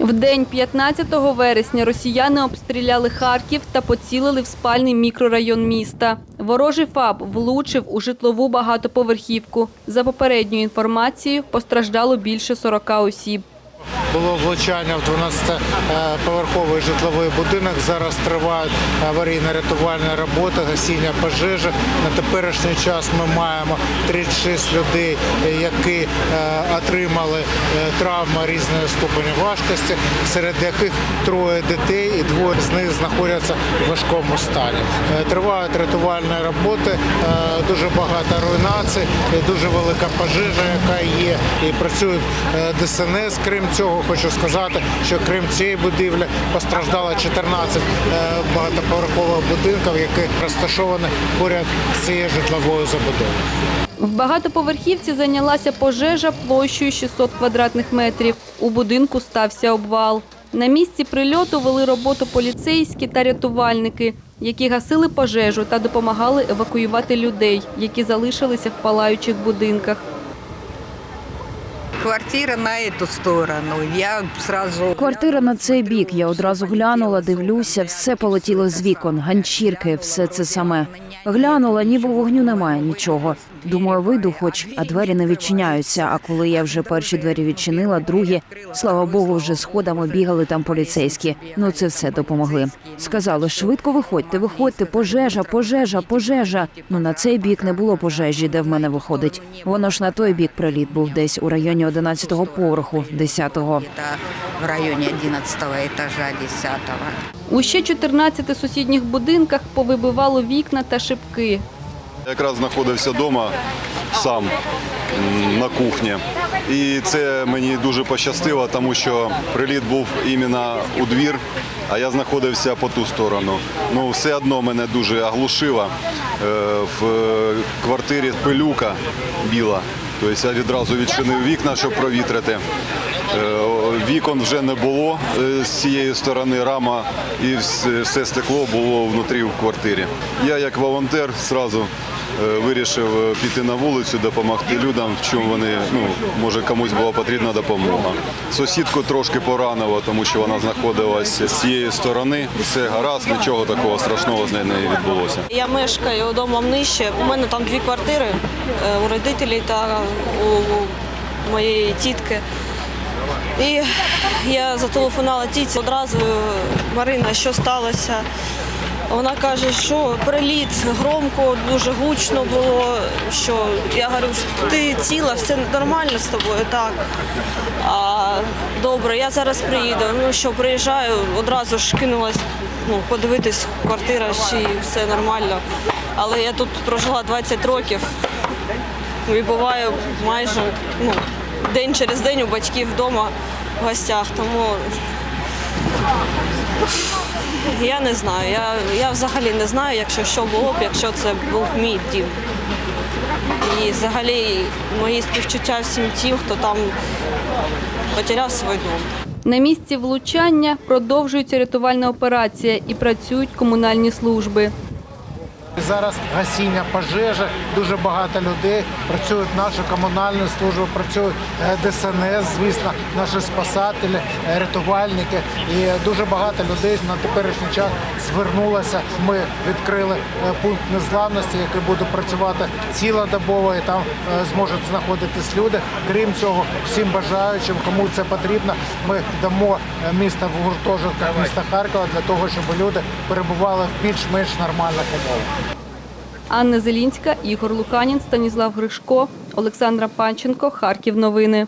В день 15 вересня росіяни обстріляли Харків та поцілили в спальний мікрорайон міста. Ворожий ФАБ влучив у житлову багатоповерхівку. За попередньою інформацією, постраждало більше 40 осіб. Було влучання в 12-поверховий житловий будинок. Зараз тривають аварійно-рятувальні роботи, гасіння пожежі. На теперішній час ми маємо 36 людей, які е, отримали е, травми різної ступені важкості, серед яких троє дітей і двоє з них знаходяться в важкому стані. Е, Тривають рятувальні роботи, дуже багато руйнацій, дуже велика пожежа, яка є, і працюють ДСНС. Крім цього, хочу сказати, що крім цієї будівлі постраждало 14 е, багатоповерхових будинків, які розташовані поряд з цією житловою забудовою. В багатоповерхівці зайнялася пожежа площею 600 квадратних метрів. У будинку стався обвал. На місці прильоту вели роботу поліцейські та рятувальники, які гасили пожежу та допомагали евакуювати людей, які залишилися в палаючих будинках. Квартира на эту сторону. Я сразу... Квартира на цей бік. Я одразу глянула, дивлюся, все полетіло з вікон, ганчірки, все це саме. Глянула, ніби вогню немає нічого. Думаю, вийду, хоч а двері не відчиняються. А коли я вже перші двері відчинила, другі, слава Богу, вже сходами бігали там поліцейські. Ну це все допомогли. Сказали, швидко виходьте, виходьте, пожежа, пожежа, пожежа. Ну на цей бік не було пожежі, де в мене виходить. Воно ж на той бік приліт був десь у районі 11-го поверху, 10-го. В районе 11 этажа, 10 У ще 14 сусідніх будинках повибивало вікна та шибки. Якраз знаходився вдома сам на кухні. І це мені дуже пощастило, тому що приліт був іменно у двір, а я знаходився по ту сторону. Ну, все одно мене дуже оглушило. Е, В квартирі пилюка біла. Тобто я відразу відчинив вікна, щоб провітрити. Е, Вікон вже не було е, з цієї сторони, рама і все стекло було внутрі в квартирі. Я як волонтер одразу вирішив е, піти на вулицю, допомогти людям, в чому вони, ну, може комусь була потрібна допомога. Сусідку трошки поранило, тому що вона знаходилася з цієї сторони. Все гаразд, нічого такого страшного з нею не відбулося. Я мешкаю домом нижче. У мене там дві квартири е, у родителей та у моєї тітки. І я зателефонувала тітці одразу, Марина, що сталося? Вона каже, що приліт громко, дуже гучно було. Що я говорю, ти ціла, все нормально з тобою, так. А, добре, я зараз приїду. Ну що, приїжджаю, одразу ж кинулась ну, подивитись, квартира, чи все нормально. Але я тут прожила 20 років і буваю майже ну, день через день у батьків вдома в гостях. Тому я не знаю. Я, я взагалі не знаю, якщо що було б, якщо це був мій дім. І взагалі мої співчуття всім тим, хто там потеряв свій дом. На місці влучання продовжується рятувальна операція і працюють комунальні служби. Зараз гасіння пожежі, дуже багато людей. Працюють наші комунальні служби, працюють е, ДСНС, звісно, наші спасателі, е, рятувальники. І дуже багато людей на теперішній час звернулося. Ми відкрили е, пункт незламності, який буде працювати цілодобово, і там зможуть знаходитись люди. Крім цього, всім бажаючим, кому це потрібно, ми дамо місто в гуртожитках міста Харкова для того, щоб люди перебували в більш-менш нормальних умовах. Анна Зелінська, Ігор Луканін, Станіслав Гришко, Олександра Панченко, Харків. Новини.